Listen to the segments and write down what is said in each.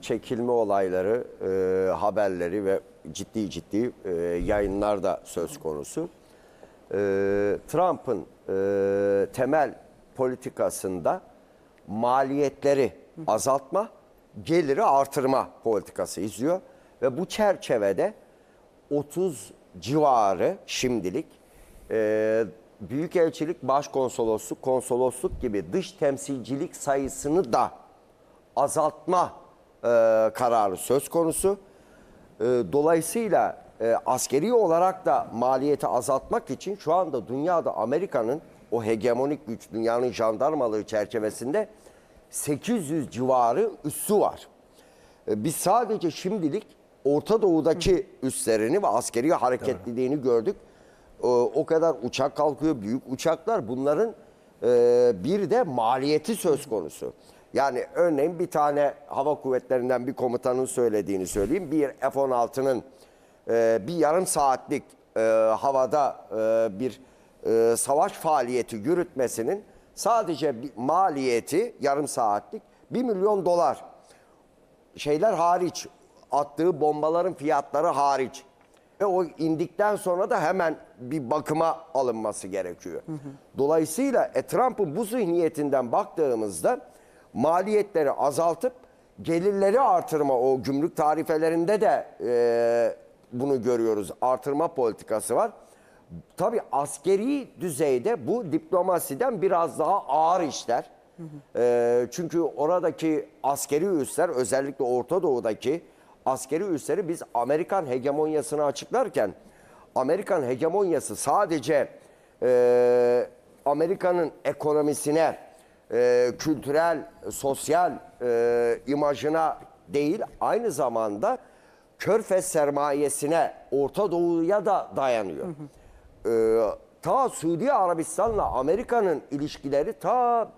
Çekilme olayları, e, haberleri ve ciddi ciddi e, yayınlar da söz konusu. E, Trump'ın e, temel politikasında maliyetleri azaltma, geliri artırma politikası izliyor. Ve bu çerçevede 30 civarı şimdilik e, büyükelçilik, başkonsolosluk, konsolosluk gibi dış temsilcilik sayısını da azaltma e, kararı söz konusu. E, dolayısıyla e, askeri olarak da maliyeti azaltmak için şu anda dünyada Amerika'nın o hegemonik güç dünyanın jandarmalığı çerçevesinde 800 civarı üssü var. E, Biz sadece şimdilik Orta Doğu'daki üslerini ve askeri hareketliliğini gördük. E, O kadar uçak kalkıyor, büyük uçaklar. Bunların e, bir de maliyeti söz konusu. Yani örneğin bir tane hava kuvvetlerinden bir komutanın söylediğini söyleyeyim. Bir F-16'nın e, bir yarım saatlik e, havada e, bir e, savaş faaliyeti yürütmesinin sadece maliyeti yarım saatlik 1 milyon dolar şeyler hariç, attığı bombaların fiyatları hariç. Ve o indikten sonra da hemen bir bakıma alınması gerekiyor. Dolayısıyla e, Trump'ın bu zihniyetinden baktığımızda maliyetleri azaltıp gelirleri artırma o gümrük tarifelerinde de e, bunu görüyoruz. Artırma politikası var. Tabii askeri düzeyde bu diplomasiden biraz daha ağır işler. Ee, çünkü oradaki askeri üsler özellikle Orta Doğu'daki askeri üsleri biz Amerikan hegemonyasını açıklarken Amerikan hegemonyası sadece e, Amerika'nın ekonomisine, e, kültürel, sosyal e, imajına değil aynı zamanda Körfez sermayesine Orta Doğu'ya da dayanıyor. Ee, ta Suudi Arabistan'la Amerika'nın ilişkileri ta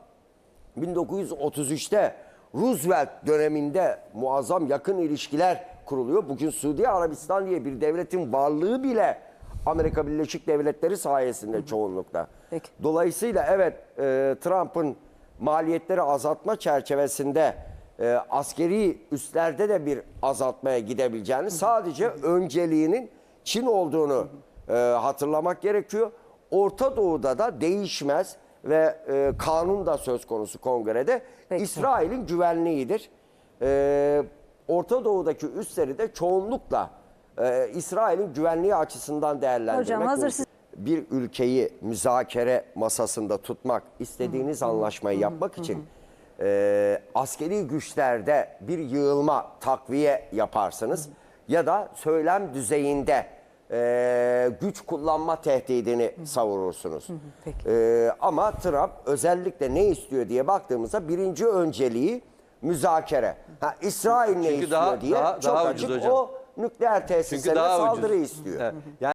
1933'te Roosevelt döneminde muazzam yakın ilişkiler kuruluyor. Bugün Suudi Arabistan diye bir devletin varlığı bile Amerika Birleşik Devletleri sayesinde çoğunlukla. Peki. Dolayısıyla evet e, Trump'ın maliyetleri azaltma çerçevesinde e, askeri üslerde de bir azaltmaya gidebileceğini sadece önceliğinin Çin olduğunu e, hatırlamak gerekiyor. Orta Doğu'da da değişmez ve e, kanun da söz konusu kongrede. İsrail'in güvenliğidir. E, Orta Doğu'daki üsleri de çoğunlukla e, İsrail'in güvenliği açısından değerlendirmek Hocam, hazır mümkün. siz- bir ülkeyi müzakere masasında tutmak, istediğiniz anlaşmayı yapmak için e, askeri güçlerde bir yığılma, takviye yaparsınız ya da söylem düzeyinde e, güç kullanma tehdidini savurursunuz. peki. E, ama Trump özellikle ne istiyor diye baktığımızda birinci önceliği müzakere. Ha, İsrail ne Çünkü istiyor daha- diye daha- çok daha açık ucuz hocam. o nükleer tesislerine daha ucuz. saldırı istiyor. Evet. Yani